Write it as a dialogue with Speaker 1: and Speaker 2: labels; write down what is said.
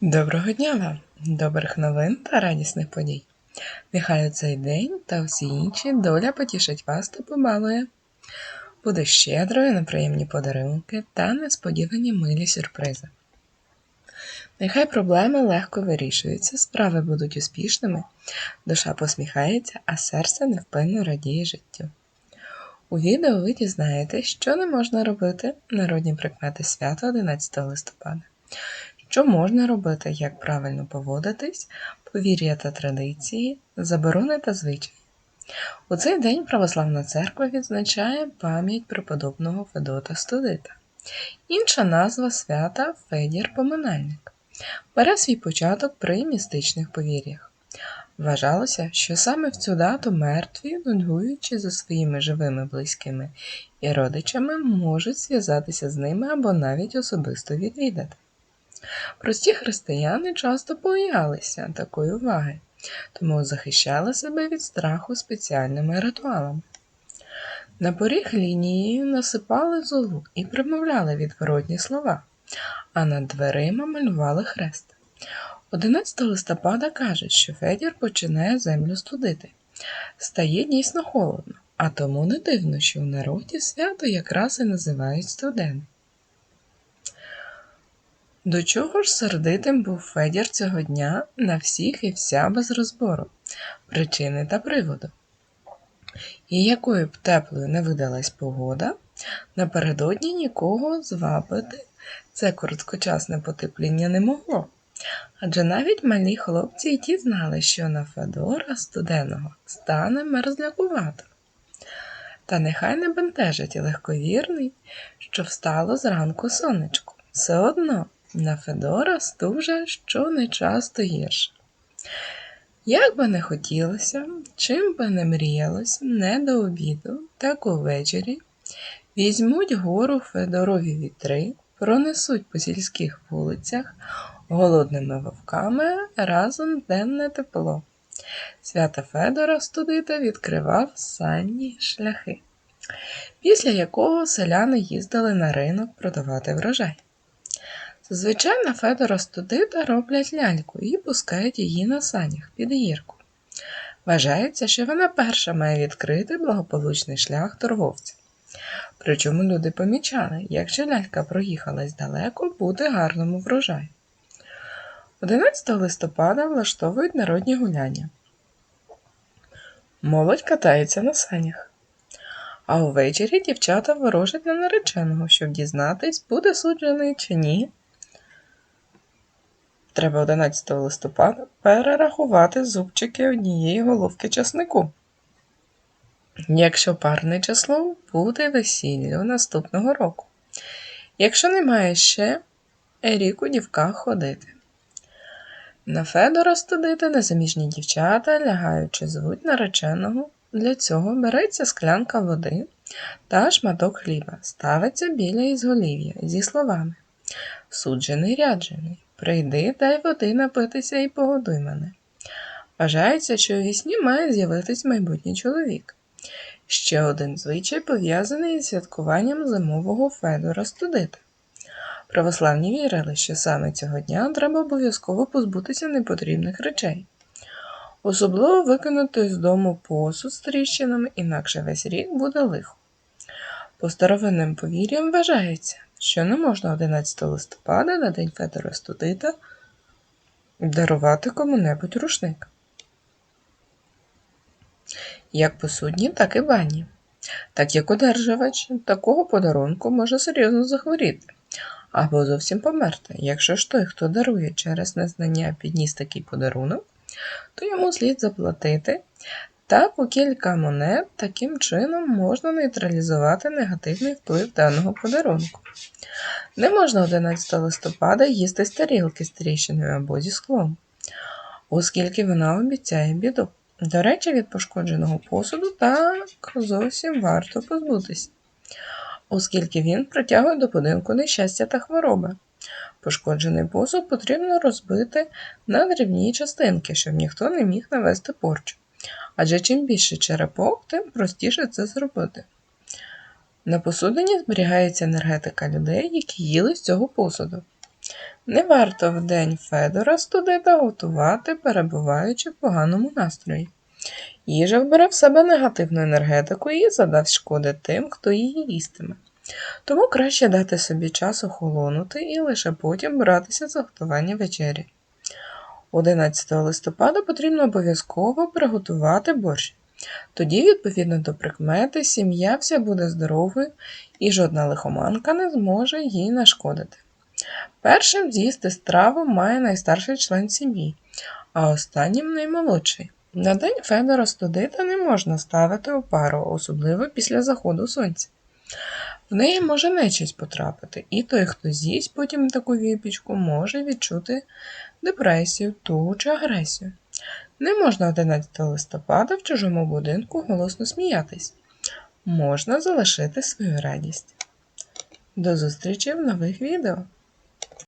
Speaker 1: Доброго дня вам, добрих новин та радісних подій. Нехай цей день та всі інші доля потішить вас та побалує. Буде щедрою на приємні подарунки та несподівані милі сюрпризи. Нехай проблеми легко вирішуються, справи будуть успішними, душа посміхається, а серце невпинно радіє життю. У відео ви дізнаєтесь, що не можна робити народні прикмети свята 11 листопада. Що можна робити, як правильно поводитись, повір'я та традиції, заборони та звичаї. У цей день Православна Церква відзначає пам'ять преподобного Федота Студита. Інша назва свята Федір Поминальник. Бере свій початок при містичних повір'ях. Вважалося, що саме в цю дату мертві, нудьгуючи за своїми живими близькими і родичами, можуть зв'язатися з ними або навіть особисто відвідати. Прості християни часто боялися такої уваги, тому захищали себе від страху спеціальними ритуалами. На поріг лінією насипали золу і примовляли відворотні слова, а над дверима малювали хрест. 11 листопада кажуть, що Федір починає землю студити. Стає дійсно холодно, а тому не дивно, що в народі свято якраз і називають студени. До чого ж сердитим був Федір цього дня на всіх і вся без розбору, причини та приводу. І якою б теплою не видалась погода, напередодні нікого звабити це короткочасне потепління не могло. Адже навіть малі хлопці й ті знали, що на Федора студеного стане мерзлякувато. Та нехай не бентежить легковірний, що встало зранку сонечко. Все одно на Федора стужа що не часто гірше. Як би не хотілося, чим би не мріялося, не до обіду, так увечері візьмуть гору Федорові вітри, пронесуть по сільських вулицях голодними вовками разом денне тепло. Свята Федора студита відкривав санні шляхи, після якого селяни їздили на ринок продавати врожай. Зазвичай на Федора Студита роблять ляльку і пускають її на санях під гірку. Вважається, що вона перша має відкрити благополучний шлях торговця. Причому люди помічали, якщо лялька проїхалась далеко, буде гарному врожаю. 11 листопада влаштовують народні гуляння. Молодь катається на санях. А увечері дівчата ворожать на нареченого, щоб дізнатись, буде суджений чи ні. Треба 11 листопада перерахувати зубчики однієї головки часнику. Якщо парне число буде весіллю наступного року. Якщо немає ще рік у дівках ходити. На Федора студити незаміжні дівчата, лягаючи, звуть нареченого. Для цього береться склянка води та шматок хліба, ставиться біля ізголів'я зі словами Суджений ряджений. Прийди, дай води напитися і погодуй мене. Вважається, що у вісні має з'явитись майбутній чоловік. Ще один звичай пов'язаний із святкуванням зимового Федора Студита. Православні вірили, що саме цього дня треба обов'язково позбутися непотрібних речей, особливо викинути з дому посуд з тріщинами, інакше весь рік буде лихо. По старовинним повір'ям вважається, що не можна 11 листопада на День Федора Студита дарувати кому-небудь рушник. Як посудні, так і бані. Так як одержувач такого подарунку може серйозно захворіти або зовсім померти. Якщо ж той, хто дарує через незнання підніс такий подарунок, то йому слід заплатити так у кілька монет таким чином можна нейтралізувати негативний вплив даного подарунку. Не можна 11 листопада їсти з тарілки з тріщиною або зі склом, оскільки вона обіцяє біду. До речі, від пошкодженого посуду так зовсім варто позбутися, оскільки він притягує до будинку нещастя та хвороби. Пошкоджений посуд потрібно розбити на дрібні частинки, щоб ніхто не міг навести порчу. Адже чим більше черепок, тим простіше це зробити. На посудині зберігається енергетика людей, які їли з цього посуду. Не варто в день Федора студита готувати, перебуваючи в поганому настрої. Їжа вбере в себе негативну енергетику і задасть шкоди тим, хто її їстиме. Тому краще дати собі час охолонути і лише потім братися за готування вечері. 11 листопада потрібно обов'язково приготувати борщ. Тоді, відповідно до прикмети, сім'я вся буде здоровою і жодна лихоманка не зможе їй нашкодити. Першим з'їсти страву має найстарший член сім'ї, а останнім наймолодший. На день Федора студита не можна ставити у пару, особливо після заходу сонця. В неї може нечисть потрапити, і той, хто з'їсть потім таку випічку, може відчути депресію, тугу чи агресію. Не можна 11 листопада в чужому будинку голосно сміятись. Можна залишити свою радість. До зустрічі в нових відео!